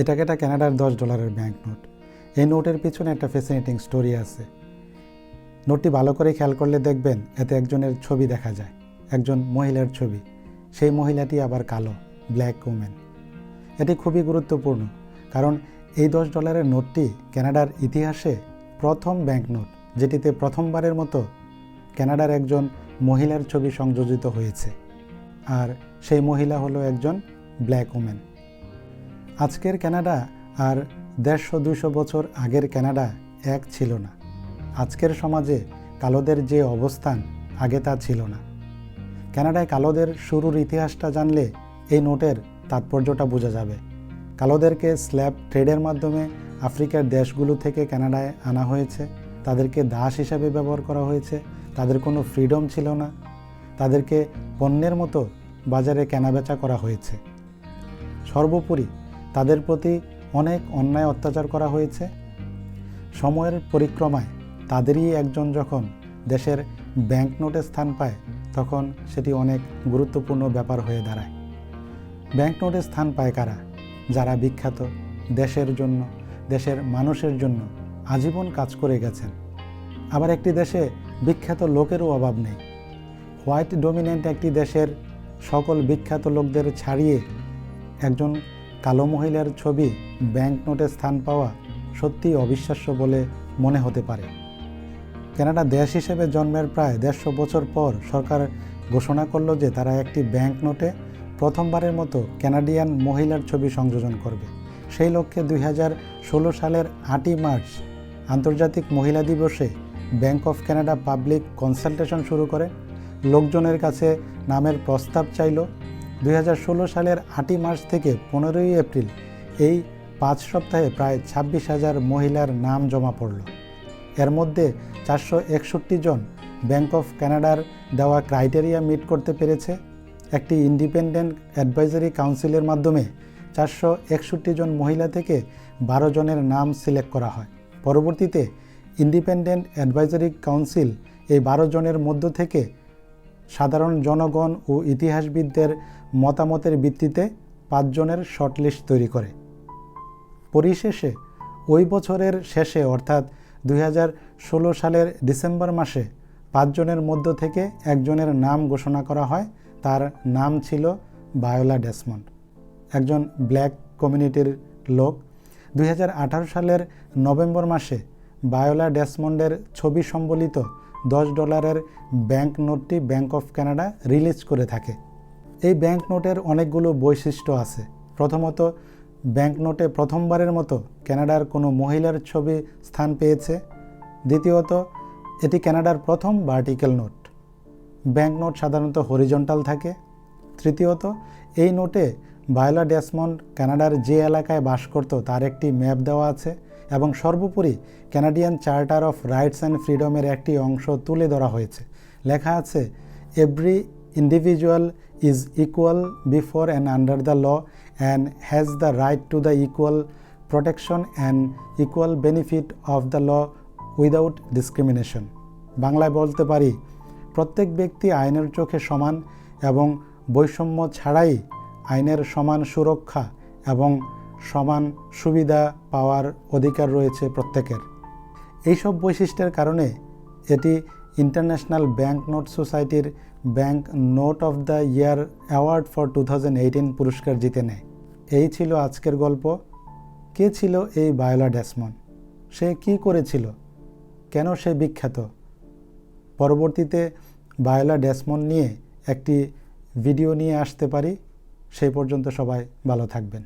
এটাকে একটা ক্যানাডার দশ ডলারের ব্যাঙ্ক নোট এই নোটের পিছনে একটা ফ্যাসিনেটিং স্টোরি আছে। নোটটি ভালো করে খেয়াল করলে দেখবেন, এতে একজনের ছবি দেখা যায়, একজন মহিলার ছবি। সেই মহিলাটি আবার কালো ব্ল্যাক উমেন এটি খুবই গুরুত্বপূর্ণ, কারণ এই দশ ডলারের নোটটি কানাডার ইতিহাসে প্রথম ব্যাংক নোট যেটিতে প্রথমবারের মতো কানাডার একজন মহিলার ছবি সংযোজিত হয়েছে। আর সেই মহিলা হলো একজন ব্ল্যাক ওমেন আজকের কানাডা আর দেড়শো দুশো বছর আগের কানাডা এক ছিল না। আজকের সমাজে কালোদের যে অবস্থান, আগে তা ছিল না। কানাডায় কালোদের শুরুর ইতিহাসটা জানলে এই নোটের তাৎপর্যটা বোঝা যাবে। কালোদেরকে স্ল্যাব ট্রেডের মাধ্যমে আফ্রিকার দেশগুলো থেকে কানাডায় আনা হয়েছে। তাদেরকে দাস হিসাবে ব্যবহার করা হয়েছে। তাদের কোনো ফ্রিডম ছিল না। তাদেরকে পণ্যের মতো বাজারে কেনাবেচা করা হয়েছে। সর্বোপরি তাদের প্রতি অনেক অন্যায় অত্যাচার করা হয়েছে। সময়ের পরিক্রমায় তাদেরই একজন যখন দেশের ব্যাংক নোটে স্থান পায়, তখন সেটি অনেক গুরুত্বপূর্ণ ব্যাপার হয়ে দাঁড়ায়। ব্যাংক নোটে স্থান পায় কারা? যারা বিখ্যাত দেশের জন্য, দেশের মানুষের জন্য আজীবন কাজ করে গেছেন। আবার একটি দেশে বিখ্যাত লোকেরও অভাব নেই। হোয়াইট ডমিনেন্ট একটি দেশের সকল বিখ্যাত লোকদের ছাড়িয়ে একজন কালো মহিলার ছবি ব্যাংক নোটে স্থান পাওয়া সত্যিই অবিশ্বাস্য বলে মনে হতে পারে। কানাডা দেশ হিসেবে জন্মের প্রায় দেড়শো বছর পর সরকার ঘোষণা করল যে তারা একটি ব্যাংক নোটে প্রথমবারের মতো কানাডিয়ান মহিলার ছবি সংযোজন করবে। সেই লক্ষ্যে দুই হাজার ষোলো সালের আটই মার্চ আন্তর্জাতিক মহিলা দিবসে Bank of Canada public consultation শুরু করে। লোকজনের কাছে নামের প্রস্তাব চাইল। দুই হাজার ষোলো সালের আটই মার্চ থেকে পনেরোই এপ্রিল এই পাঁচ সপ্তাহে প্রায় ছাব্বিশ হাজার মহিলার নাম জমা পড়ল। এর মধ্যে চারশো একষট্টি জন ব্যাংক অফ কানাডার দেওয়া ক্রাইটেরিয়া মিট করতে পেরেছে। একটি ইন্ডিপেন্ডেন্ট অ্যাডভাইজারি কাউন্সিলের মাধ্যমে চারশো একষট্টি জন মহিলা থেকে বারো জনের নাম সিলেক্ট করা হয়। পরবর্তীতে ইন্ডিপেন্ডেন্ট অ্যাডভাইজারি কাউন্সিল এই বারো জনের মধ্য থেকে সাধারণ জনগণ ও ইতিহাসবিদদের মতামতের ভিত্তিতে পাঁচজনের শর্টলিস্ট তৈরি করে। পরিশেষে ওই বছরের শেষে, অর্থাৎ দুই হাজার ষোলো সালের ডিসেম্বর মাসে, পাঁচজনের মধ্য থেকে একজনের নাম ঘোষণা করা হয়। তার নাম ছিল বায়োলা ডেসমন্ড, একজন ব্ল্যাক কমিউনিটির লোক। দুই হাজার আঠারো সালের নভেম্বর মাসে বায়োলা ডেসমন্ডের ছবি সম্বলিত দশ ডলারের ব্যাংক নোটটি ব্যাংক অফ কানাডা রিলিজ করে থাকে। এই ব্যাংক নোটের অনেকগুলো বৈশিষ্ট্য আছে। প্রথমত, ব্যাংক নোটে প্রথমবারের মতো কানাডার কোনো মহিলার ছবি স্থান পেয়েছে। দ্বিতীয়ত, এটি কানাডার প্রথম ভার্টিক্যাল নোট। ব্যাংক নোট সাধারণত হরিজন্টাল থাকে। তৃতীয়ত, এই নোটে বায়োলা ডেসমন্ড কানাডার যে এলাকায় বাস করত তার একটি ম্যাপ দেওয়া আছে। এবং সর্বোপরি Canadian Charter of Rights and ফ্রিডমের একটি অংশ তুলে ধরা হয়েছে। লেখা আছে every individual is equal before and under the law and has the right to the equal protection and equal benefit of the law without discrimination বাংলায় বলতে পারি, প্রত্যেক ব্যক্তি আইনের চোখে সমান এবং বৈষম্য ছাড়াই আইনের সমান সুরক্ষা এবং সমান সুবিধা পাওয়ার অধিকার রয়েছে প্রত্যেকের। এইসব বৈশিষ্ট্যের কারণে এটি ইন্টারন্যাশনাল ব্যাংক নোট সোসাইটির bank note of the year award for two পুরস্কার জিতে নেয়। এই ছিল আজকের গল্প। কে ছিল এই বায়োলা ড্যাসমন সে কি করেছিল? কেন সে বিখ্যাত? পরবর্তীতে বায়োলা ড্যাসমন নিয়ে একটি ভিডিও নিয়ে আসতে পারি। সেই পর্যন্ত সবাই ভালো থাকবেন।